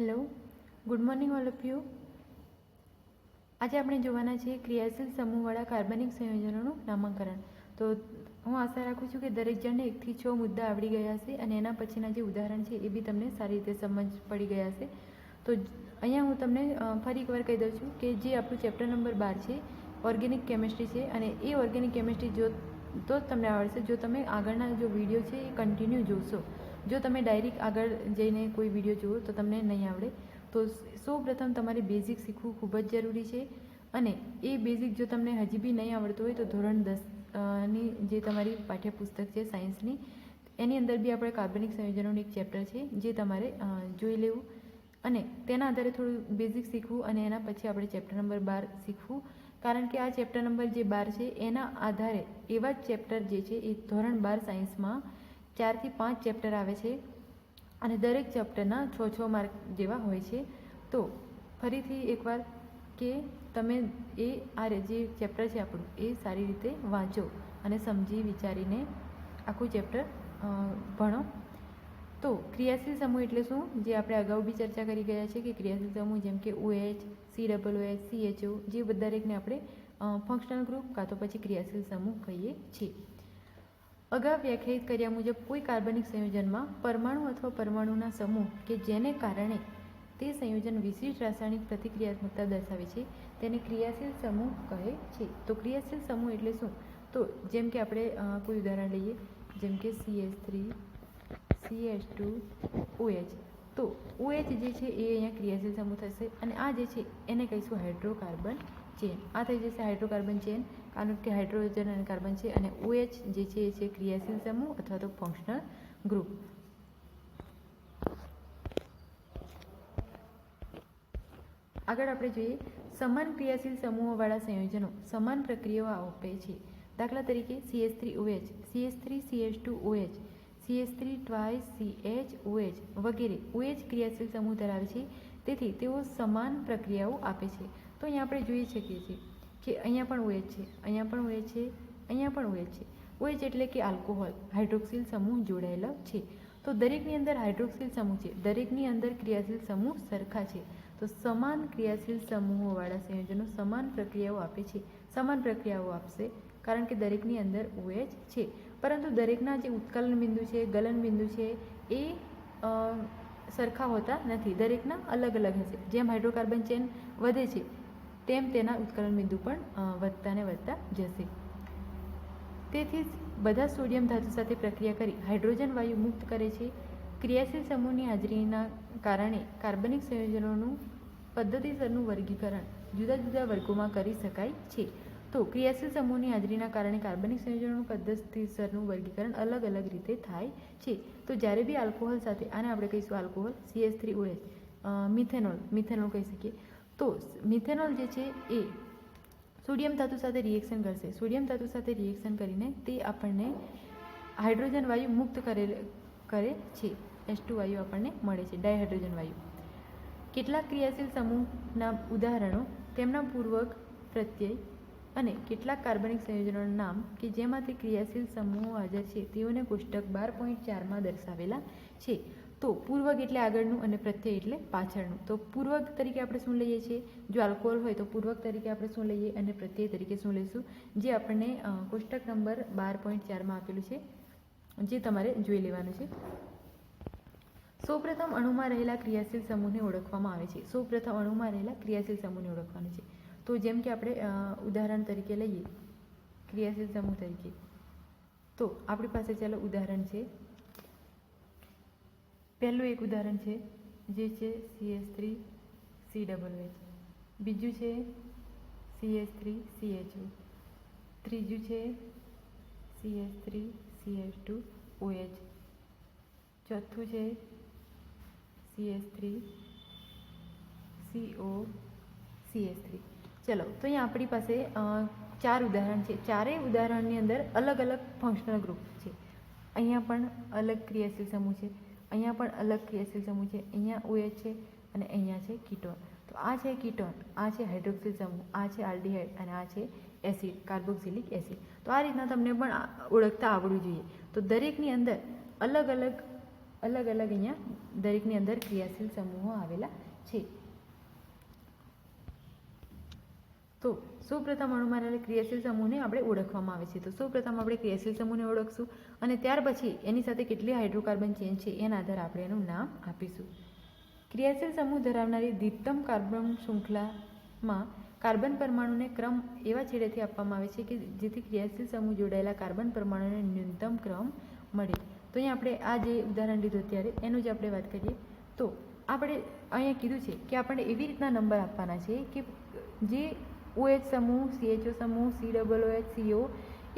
Hello good morning all of you આજે આપણે જોવાના છીએ ક્રિયાશીલ સમૂહવાળા કાર્બનિક સંયોજનોનું નામાંકરણ. તો હું આશા રાખું છું કે દરેક જણને એકથી છ મુદ્દા આવડી ગયા હશે અને એના પછીના જે ઉદાહરણ છે એ બી તમને સારી રીતે સમજ પડી ગયા હશે. તો અહીંયા હું તમને ફરી એકવાર કહી દઉં છું કે જે આપણું ચેપ્ટર નંબર બાર છે, ઓર્ગેનિક કેમિસ્ટ્રી છે અને એ ઓર્ગેનિક કેમિસ્ટ્રી જો, તો જ તમને આવડશે. જો તમે આગળના જો વીડિયો છે એ કન્ટિન્યુ જોશો. જો તમે ડાયરેક્ટ આગળ જઈને કોઈ વીડિયો જુઓ તો તમને નહીં આવડે. તો સૌપ્રથમ તમારે બેઝિક શીખવું ખૂબ જ જરૂરી છે. અને એ બેઝિક જો તમને હજી બી નહીં આવડતું હોય તો ધોરણ દસની જે તમારી પાઠ્યપુસ્તક છે સાયન્સની એની અંદર બી આપણે કાર્બનિક સંયોજનોનું એક ચેપ્ટર છે જે તમારે જોઈ લેવું. અને તેના આધારે થોડું બેઝિક શીખવું અને એના પછી આપણે ચેપ્ટર નંબર બાર શીખવું. કારણ કે આ ચેપ્ટર નંબર જે બાર છે એના આધારે એવા જ ચેપ્ટર જે છે એ ધોરણ બાર સાયન્સમાં ચારથી પાંચ ચેપ્ટર આવે છે અને દરેક ચેપ્ટરના છ છ માર્ક જેવા હોય છે. તો ફરીથી એકવાર કે તમે એ આ જે ચેપ્ટર છે આપણું, એ સારી રીતે વાંચો અને સમજી વિચારીને આખું ચેપ્ટર ભણો. તો ક્રિયાશીલ સમૂહ એટલે શું? જે આપણે અગાઉ બી ચર્ચા કરી ગયા છે કે ક્રિયાશીલ સમૂહ જેમ કે OH C double OH CHO જે બધા દરેકને આપણે ફંક્શનલ ગ્રુપ કાં તો પછી ક્રિયાશીલ સમૂહ કહીએ છીએ. અગાઉ વ્યાખ્યાયિત કર્યા મુજબ કોઈ કાર્બનિક સંયોજનમાં પરમાણુ અથવા પરમાણુના સમૂહ કે જેને કારણે તે સંયોજન વિશિષ્ટ રાસાયણિક પ્રતિક્રિયાત્મકતા દર્શાવે છે, તેને ક્રિયાશીલ સમૂહ કહે છે. તો ક્રિયાશીલ સમૂહ એટલે શું? તો જેમ કે આપણે કોઈ ઉદાહરણ લઈએ, જેમ કે C H three C S two OH તો ઓએચ જે છે એ અહીંયા ક્રિયાશીલ સમૂહ થશે અને આ જે છે એને કહીશું હાઇડ્રોકાર્બન ચેન આ થઈ જશે હાઇડ્રોકાર્બન ચેન કારણ કે હાઇડ્રોજન અને કાર્બન છે અને ઓએચ જે છે એ છે ક્રિયાશીલ સમૂહ અથવા તો ફંક્શનલ ગ્રુપ આગળ આપણે જોઈએ સમાન ક્રિયાશીલ સમૂહોવાળા સંયોજનો. સમાન પ્રક્રિયાઓ આપે છે. દાખલા તરીકે CS three OH CH three CH two OH CS three twice CH OH વગેરે ઓએચ ક્રિયાશીલ સમૂહ ધરાવે છે. તેથી તેઓ સમાન પ્રક્રિયાઓ આપે છે. તો અહીંયા આપણે જોઈ શકીએ છીએ કે અહીંયા પણ ઓએચ છે, અહીંયા પણ ઓએચ છે, અહીંયા પણ ઓએચ છે. ઓએચ એટલે કે આલ્કોહોલ હાઇડ્રોક્સિલ સમૂહ જોડાયેલો છે. તો દરેકની અંદર હાઇડ્રોક્સિલ સમૂહ છે, દરેકની અંદર ક્રિયાશીલ સમૂહ સરખા છે. તો સમાન ક્રિયાશીલ સમૂહોવાળા સંયોજનો સમાન પ્રક્રિયાઓ આપે છે, સમાન પ્રક્રિયાઓ આપશે, કારણ કે દરેકની અંદર ઓએચ છે. પરંતુ દરેકના જે ઉત્કલન બિંદુ છે, ગલન બિંદુ છે, એ સરખા હોતા નથી. દરેકના અલગ અલગ હશે. જેમ હાઇડ્રોકાર્બન ચેન વધે છે તેમ તેના ઉત્કલન બિંદુ પણ વધતા ને વધતા જશે. તેથી જ બધા સોડિયમ ધાતુ સાથે પ્રક્રિયા કરી હાઇડ્રોજન વાયુ મુક્ત કરે છે. ક્રિયાશીલ સમૂહની હાજરીના કારણે કાર્બનિક સંયોજનોનું પદ્ધતિસરનું વર્ગીકરણ જુદા જુદા વર્ગોમાં કરી શકાય છે. તો ક્રિયાશીલ સમૂહની હાજરીના કારણે કાર્બનિક સંયોજનોનું પદ્ધતિસરનું વર્ગીકરણ અલગ અલગ રીતે થાય છે. તો જ્યારે બી આલ્કોહોલ સાથે, આને આપણે કહીશું alcohol CS three OH methanol methanol કહી શકીએ. તો મિથેનોલ જે છે એ સોડિયમ ધાતુ સાથે રિએક્શન કરશે. સોડિયમ ધાતુ સાથે રિએક્શન કરીને તે આપણને હાઇડ્રોજન વાયુ મુક્ત કરે કરે છે. એસ ટુ વાયુ આપણને મળે છે, ડાયહાઇડ્રોજન વાયુ. કેટલાક ક્રિયાશીલ સમૂહના ઉદાહરણો તેમના પૂર્વક પ્રત્યય અને કેટલાક કાર્બનિક સંયોજનોના નામ કે જેમાંથી ક્રિયાશીલ સમૂહો હાજર છે, તેઓને કોષ્ટક બાર પોઈન્ટ ચારમાં દર્શાવેલા છે. તો પૂર્વક એટલે આગળનું અને પ્રત્યય એટલે પાછળનું. તો પૂર્વક તરીકે આપણે શું લઈએ છીએ? જો આલ્કોહોલ હોય તો પૂર્વક તરીકે આપણે શું લઈએ અને પ્રત્યય તરીકે શું લઈશું? જે આપણને કોષ્ટક નંબર બાર પોઈન્ટ ચારમાં આપેલું છે, જે તમારે જોઈ લેવાનું છે. સૌપ્રથમ અણુમાં રહેલા ક્રિયાશીલ સમૂહને ઓળખવામાં આવે છે. સૌપ્રથમ અણુમાં રહેલા ક્રિયાશીલ સમૂહને ઓળખવાનું છે. તો જેમ કે આપણે ઉદાહરણ તરીકે લઈએ. ક્રિયાશીલ સમૂહ તરીકે. તો આપણી પાસે ચાલો ઉદાહરણ છે. પહેલું એક ઉદાહરણ છે, જે છે C S three C double H બીજું છે C H three C H ત્રીજું છે C H three C H two OH ચોથું છે C H three C O C H three ચલો, તો અહીંયા આપણી પાસે ચાર ઉદાહરણ છે. ચારેય ઉદાહરણની અંદર અલગ અલગ ફંક્શનલ ગ્રુપ છે. અહીંયા પણ અલગ ક્રિયાશીલ સમૂહ છે. અહીંયા પણ અલગ ક્રિયાશીલ સમૂહ છે. અહીંયા ઓએચ છે અને અહીંયા છે કીટોન. તો આ છે કીટોન, આ છે હાઇડ્રોક્સિલ સમૂહ, આ છે આલ્ડીહાઇડ અને આ છે એસિડ, કાર્બોક્સિલિક એસિડ. તો આ રીતના તમને પણ ઓળખતા આવડવું જોઈએ. તો દરેકની અંદર અલગ અલગ અલગ અલગ અહીંયા દરેકની અંદર ક્રિયાશીલ સમૂહો આવેલા છે. તો સૌપ્રથમ અણુમાં ક્રિયાશીલ સમૂહને આપણે ઓળખવામાં આવે છે. તો સૌપ્રથમ આપણે ક્રિયાશીલ સમૂહને ઓળખશું અને ત્યાર પછી એની સાથે કેટલી હાઇડ્રોકાર્બન ચેન છે એના આધારે આપણે એનું નામ આપીશું. ક્રિયાશીલ સમૂહ ધરાવનારી દ્વિતમ કાર્બન શૃંખલામાં કાર્બન પરમાણુને ક્રમ એવા છેડેથી આપવામાં આવે છે કે જેથી ક્રિયાશીલ સમૂહ જોડાયેલા કાર્બન પરમાણુને ન્યૂનતમ ક્રમ મળે. તો અહીંયા આપણે આ જે ઉદાહરણ લીધું ત્યારે એનું જ આપણે વાત કરીએ. તો આપણે અહીંયા કીધું છે કે આપણે એવી રીતના નંબર આપવાના છે કે જે ઓએચ સમૂહ સીએચઓ સમૂહ સી ડબલ ઓએચ સીઓ,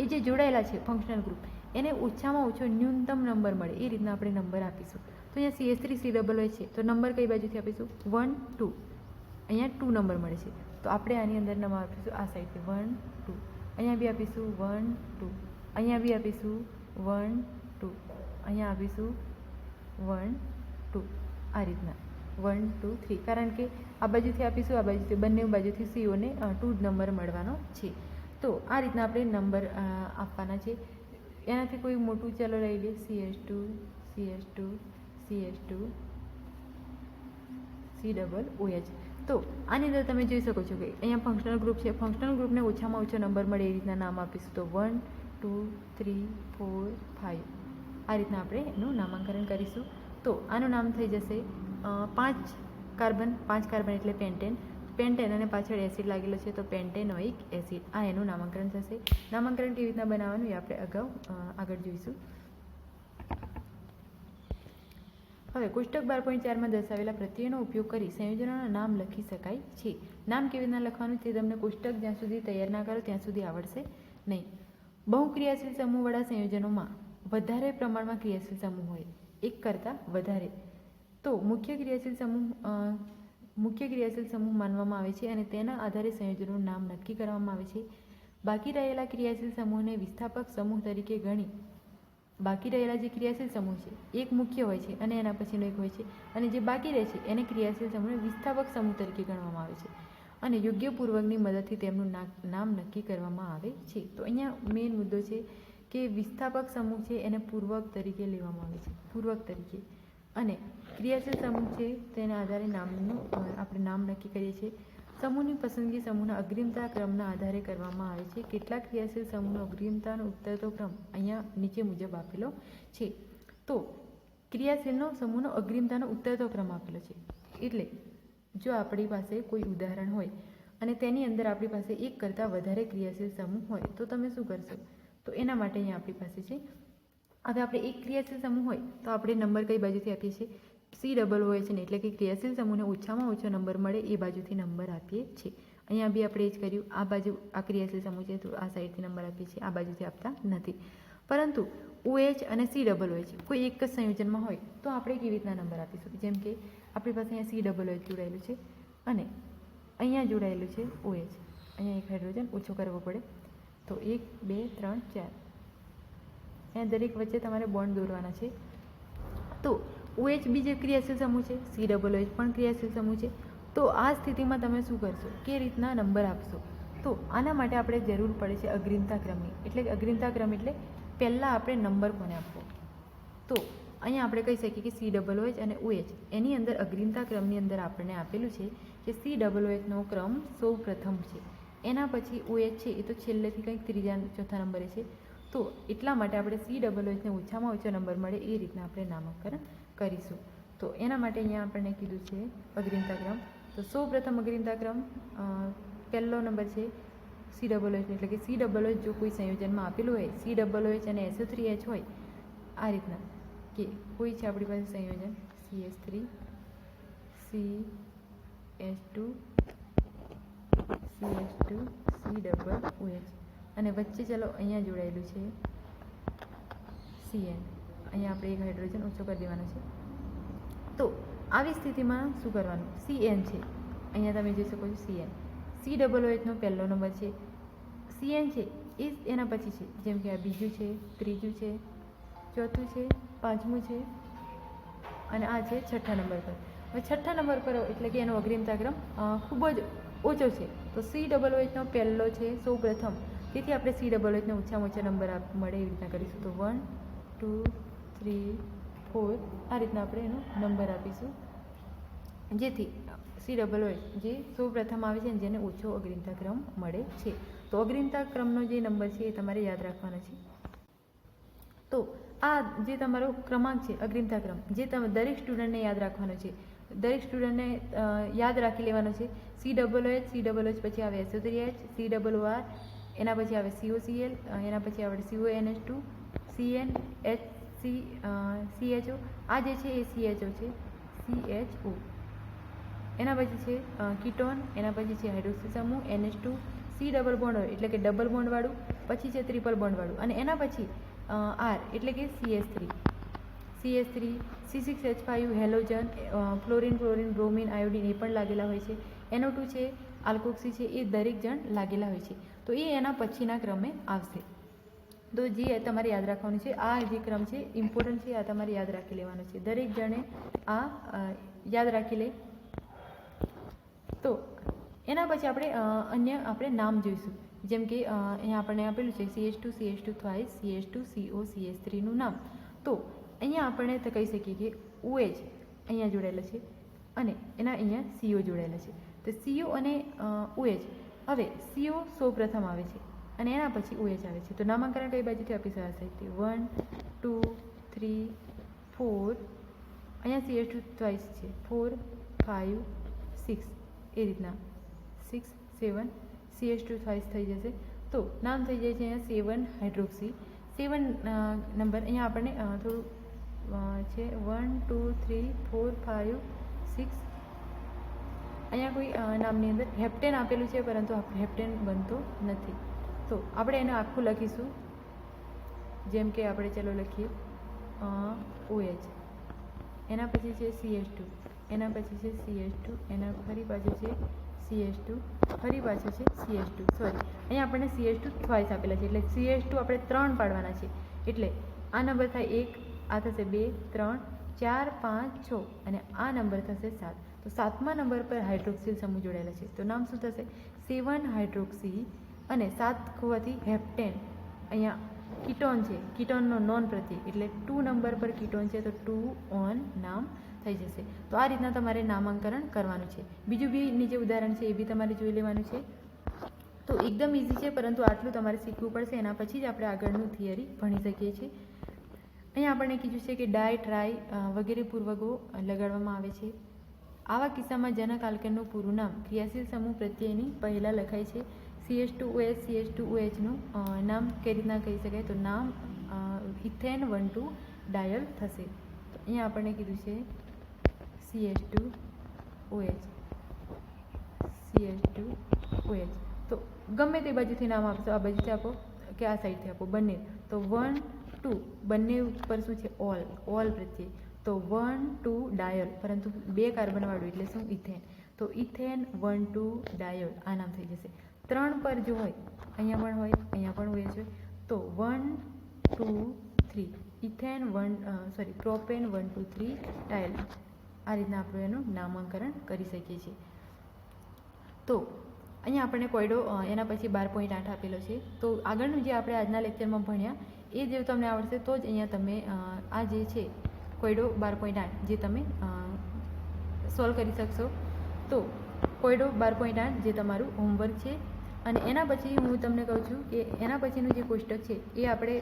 એ જે જોડાયેલા છે ફંક્શનલ ગ્રુપ એને ઓછામાં ઓછો ન્યૂનતમ નંબર મળે, એ રીતના આપણે નંબર આપીશું. તો અહીંયા CS three C double OH છે, તો નંબર કઈ બાજુથી આપીશું? વન ટુ અહીંયા ટુ નંબર મળે છે. તો આપણે આની અંદર નંબર આપીશું આ સાઈડથી વન ટુ અહીંયા બી આપીશું વન ટુ અહીંયા બી આપીશું વન ટુ અહીંયા આપીશું વન ટુ આ રીતના. વન ટુ થ્રી કારણ કે આ બાજુથી આપીશું, આ બાજુથી, બંને બાજુથી સીઓને ટુ નંબર મળવાનો છે. તો આ રીતના આપણે નંબર આપવાના છે. એનાથી કોઈ મોટું ચલો લઈ લઈએ. CS two CS two CS two C double OH તો આની અંદર તમે જોઈ શકો છો કે અહીંયા ફંક્શનલ ગ્રુપ છે. ફંક્શનલ ગ્રુપને ઓછામાં ઓછો નંબર મળે એ રીતના નામ આપીશું. તો one two three four five આ રીતના આપણે એનું નામાંકન કરીશું. તો આનું નામ થઈ જશે પાંચ. કાર્બન, પાંચ કાર્બન એટલે પેન્ટેન. પેન્ટેન અને પાછળ એસિડ લાગેલો છે તો પેન્ટેનોઇક એસિડ. આ એનું નામાંકરણ થશે. નામાંકરણ કેવી રીતના બનાવવાનું એ આપણે અગાઉ આગળ જોઈશું. હવે કોષ્ટક બાર પોઈન્ટ ચારમાં દર્શાવેલા પ્રત્યયનો ઉપયોગ કરી સંયોજનોના નામ લખી શકાય છે. નામ કેવી રીતના લખવાનું તે તમને કોષ્ટક જ્યાં સુધી તૈયાર ના કરો ત્યાં સુધી આવડશે નહીં. બહુક્રિયાશીલ સમૂહવાળા સંયોજનોમાં વધારે પ્રમાણમાં ક્રિયાશીલ સમૂહ હોય. એક કરતાં વધારે. તો મુખ્ય ક્રિયાશીલ સમૂહ મુખ્ય ક્રિયાશીલ સમૂહ માનવામાં આવે છે અને તેના આધારે સંયોજનોનું નામ નક્કી કરવામાં આવે છે. બાકી રહેલા ક્રિયાશીલ સમૂહને વિસ્થાપક સમૂહ તરીકે ગણી બાકી રહેલા જે ક્રિયાશીલ સમૂહ છે, એક મુખ્ય હોય છે અને એના પછીનો એક હોય છે. અને જે બાકી રહે છે, એને ક્રિયાશીલ સમૂહને વિસ્થાપક સમૂહ તરીકે ગણવામાં આવે છે. અને યોગ્ય પૂર્વકની મદદથી તેમનું નામ નક્કી કરવામાં આવે છે. તો અહીંયા મેઇન મુદ્દો છે કે વિસ્થાપક સમૂહ છે એને પૂર્વક તરીકે લેવામાં આવે છે. પૂર્વક તરીકે. અને ક્રિયાશીલ સમૂહ છે, તેના આધારે નામનું આપણે નામ નક્કી કરીએ છીએ. સમૂહની પસંદગી સમૂહના અગ્રિમતા ક્રમના આધારે કરવામાં આવે છે. કેટલાક ક્રિયાશીલ સમૂહનો અગ્રિમતાનો ઉતરતો ક્રમ અહીંયા નીચે મુજબ આપેલો છે. તો, ક્રિયાશીલનો સમૂહનો અગ્રિમતાનો ઉતરતો ક્રમ આપેલો છે. એટલે, જો આપણી પાસે કોઈ ઉદાહરણ હોય, અને તેની અંદર આપણી પાસે એક કરતાં વધારે ક્રિયાશીલ સમૂહ હોય, તો તમે શું કરશો? તો એના માટે અહીંયા આપણી પાસે છે. હવે આપણે એક ક્રિયાશીલ સમૂહ હોય, તો આપણે નંબર કઈ બાજુથી આપીએ છીએ? સી ડબલ હોય છે ને, એટલે કે ક્રિયાશીલ સમૂહને ઓછામાં ઓછો નંબર મળે એ બાજુથી નંબર આપીએ છીએ. અહીંયા બી આપણે એ જ કર્યું, આ બાજુ આ ક્રિયાશીલ સમૂહ છે તો આ સાઈડથી નંબર આપીએ છીએ, આ બાજુથી આપતા નથી. પરંતુ ઓએચ અને સી ડબલ હોય છે કોઈ એક જ સંયોજનમાં હોય તો આપણે કેવી રીતના નંબર આપીશું? જેમ કે આપણી પાસે અહીંયા સી ડબલ ઓએચ જોડાયેલું છે અને અહીંયા જોડાયેલું છે ઓએચ અહીંયા એક હાઇડ્રોજન ઓછો કરવો પડે. તો એક, બે, ત્રણ, ચાર. અહીંયા દરેક વચ્ચે તમારે બોન્ડ દોરવાના છે. તો OH બી જે ક્રિયાશીલ સમૂહ છે સી ડબલ એચ પણ ક્રિયાશીલ સમૂહ છે, તો આ સ્થિતિમાં તમે શું કરશો? કે રીતના નંબર આપશો. તો આના માટે આપણે જરૂર પડે છે અગ્રિમતા ક્રમની એટલે કે અગ્રિમતા ક્રમ એટલે પહેલાં આપણે નંબર કોને આપવો? તો અહીંયા આપણે કહી શકીએ કે સી ડબલ ઓએચ અને ઓએચ એની અંદર અગ્રિમતા ક્રમની અંદર આપણને આપેલું છે કે સી ડબલ ઓએચનો ક્રમ સૌ પ્રથમ છે. એના પછી ઓએચ છે, એ તો છેલ્લેથી કંઈક ત્રીજા, ચોથા નંબરે છે. તો એટલા માટે આપણે સી ડબલ ઓએચને ઓછામાં ઓછો નંબર મળે એ રીતના આપણે નામકરણ કરીશું. તો એના માટે અહીંયા આપણને કીધું છે અગ્રિમતા ક્રમ. તો સૌ પ્રથમ અગ્રિમતા ક્રમ પહેલો નંબર છે સી ડબલ એચ એટલે કે સી ડબલ એચ જો કોઈ સંયોજનમાં આપેલું હોય સી ડબલ એચ અને એસો થ્રી એચ હોય, આ રીતના. કે કોઈ છે આપણી પાસે સંયોજન? C S three C H two C H two C double OH અને વચ્ચે ચલો અહીંયા જોડાયેલું છે સીએન અહીંયા આપણે એક હાઇડ્રોજન ઓછો કરી દેવાનો છે. તો આવી સ્થિતિમાં શું કરવાનું? સીએન છે. અહીંયા તમે જોઈ શકો છો સીએન સી ડબલ ઓએચનો પહેલો નંબર છે. સીએન છે એ એના પછી છે. જેમ કે આ બીજું છે, ત્રીજું છે, ચોથું છે, પાંચમું છે અને આ છે છઠ્ઠા નંબર પર. હવે છઠ્ઠા નંબર પર એટલે કે એનો અગ્રિમતા ક્રમ ખૂબ જ ઓછો છે. તો સી ડબલ ઓએચનો પહેલો છે સૌ પ્રથમ તેથી આપણે સી ડબલ ઓએચનો ઓછામાં ઓછા નંબર મળે એવી રીતના કરીશું. તો વન ટુ થ્રી ફોર આ રીતના આપણે એનો નંબર આપીશું. જેથી, સી ડબલ હોય જે સૌ પ્રથમ આવે છે ને જેને ઓછો અગ્રિમતા ક્રમ મળે છે. તો અગ્રિમતા ક્રમનો જે નંબર છે એ તમારે યાદ રાખવાનો છે. તો આ જે તમારો ક્રમાંક છે, અગ્રિમતા ક્રમ, જે તમે દરેક સ્ટુડન્ટને યાદ રાખવાનો છે. દરેક સ્ટુડન્ટને યાદ રાખી લેવાનો છે. C double H C double H પછી આવે એસો three H C double R એના પછી આવે સીઓ સીએલ એના પછી આવે CO N H two C N H C C H O આ જે છે એ સી એચ ઓ છે. સી એચ ઓ એના પછી છે કિટોન, એના પછી છે હાઇડ્રોક્સી સમૂહ NH two C double bond એટલે કે ડબલ બોન્ડવાળું પછી છે ત્રિપલ બોન્ડવાળું અને એના પછી આર એટલે કે CS three CS three C six H five halogen fluorine fluorine, bromine, iodine, એ પણ લાગેલા હોય છે. એનો ટુ છે, આલ્કોક્સી છે, એ દરેક જણ લાગેલા હોય છે. તો એ એના પછીના ક્રમે આવશે. તો જે તમારે યાદ રાખવાનું છે. આ જે ક્રમ છે ઇમ્પોર્ટન્ટ છે, આ તમારે યાદ રાખી લેવાનો છે. દરેક જણે આ યાદ રાખી લે. તો એના પછી આપણે અન્ય આપણે નામ જોઈશું. જેમ કે અહીંયા આપણને આપેલું છે C H two C H two twice C H two CO C H થ્રીનું નામ. તો અહીંયા આપણે તો કહી શકીએ કે ઓએચ અહીંયા જોડાયેલા છે અને એના અહીંયા સીઓ જોડાયેલા છે. તો સીઓ અને ઓએચ હવે સીઓ સૌ પ્રથમ આવે છે. અને એના પછી ઓએચ આવે છે. તો નામાંકરણ કઈ બાજુથી આપી શકાશે વન, ટુ, થ્રી, ફોર. અહીંયા સી એચ ટ્વાઇસ છે. Four five six. એ રીતના. Six, seven. C H two twice થઈ જશે. તો નામ થઈ જાય છે અહીંયા સેવન હાઇડ્રોક્સી. સેવન નંબર અહીંયા આપણને થોડું છે. One, two, three, four five six. અહીંયા કોઈ નામની અંદર હેપ્ટેન આપેલું છે, પરંતુ હેપ્ટેન બનતો નથી. તો આપણે એને આખું લખીશું. જેમ કે આપણે ચલો લખીએ. ઓએચ એના પછી છે સી, એચ, ટુ. એના પછી છે સી, એચ, ટુ. એના ફરી પાછું છે સી, એચ, ટુ. ફરી પાછું છે સી, એચ, ટુ. સોરી અહીંયા આપણને સી, એચ, ટુ ટ્વાઇસ આપેલા છે. એટલે સીએસ ટુ આપણે ત્રણ પાડવાના છે. એટલે આ નંબર થાય એક, આ થશે બે, ત્રણ, ચાર, પાંચ, છ. અને આ નંબર થશે સાત. તો સાતમા નંબર પર હાઇડ્રોક્સિલ સમૂહ જોડાયેલા છે. તો નામ શું થશે? સેવન હાઇડ્રોક્સી અને સાત હોવાથી હેપ્ટેન અહીંયા કીટોન છે. કીટોનનો નોન પ્રત્યય એટલે ટુ નંબર પર કીટોન છે તો ટુ ઓન નામ થઈ જશે. તો આ રીતના તમારે નામાંકરણ કરવાનું છે. બીજું બી નીચે ઉદાહરણ છે, એ બી તમારે જોઈ લેવાનું છે. તો એકદમ ઇઝી છે, પરંતુ આટલું તમારે શીખવું પડશે. એના પછી જ આપણે આગળનું થિયરી ભણી શકીએ છીએ. અહીંયા આપણને કીધું છે કે ડાય ટ્રાય વગેરે પૂર્વકો લગાડવામાં આવે છે. આવા કિસ્સામાં જનક આલ્કેનનું પૂરું નામ ક્રિયાશીલ સમૂહ પ્રત્યેની પહેલાં લખાય છે. CH two OH CH two ઓએચનું નામ કઈ રીતના કહી શકાય? તો નામ ઇથેન વન ટુ ડાયલ થશે. તો અહીંયા આપણને કીધું છે CH two OH CH two OH તો ગમે તે બાજુથી નામ આપશો, આ બાજુથી આપો, કે આ સાઈડથી આપો, બંને. તો વન ટુ બંને ઉપર શું છે? ઓલ ઓલ પ્રત્યે. તો વન ટુ ડાયલ પરંતુ બે કાર્બનવાળું એટલે શું? ઇથેન તો ઇથેન વન ટુ ડાયલ આ નામ થઈ જશે. ત્રણ પર જો હોય, અહીંયા પણ હોય, અહીંયા પણ હોય છે તો one, two, three, ethane one sorry propane one, two, three tile આ રીતના આપણે એનું નામાંકરણ કરી શકીએ છીએ. તો અહીંયા આપણને કોયડો એના પછી બાર પોઈન્ટ આઠ આપેલો છે. તો આગળનું જે આપણે આજના લેક્ચરમાં ભણ્યા, એ જે તમને આવડશે, તો જ અહીંયા તમે આ જે છે, કોયડો બાર પોઈન્ટ આઠ, જે તમે સોલ્વ કરી શકશો. તો કોયડો બાર પોઈન્ટ આઠ જે તમારું હોમવર્ક છે અને એના પછી હું તમને કહું છું કે એના પછીનું જે કોષ્ટક છે, એ આપણે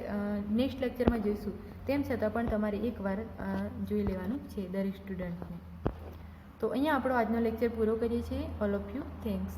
નેક્સ્ટ લેક્ચરમાં જોઈશું. તેમ છતાં પણ તમારે એકવાર જોઈ લેવાનું છે દરેક સ્ટુડન્ટને તો અહીંયા આપણો આજનો લેક્ચર પૂરો કરીએ છીએ. All of you thanks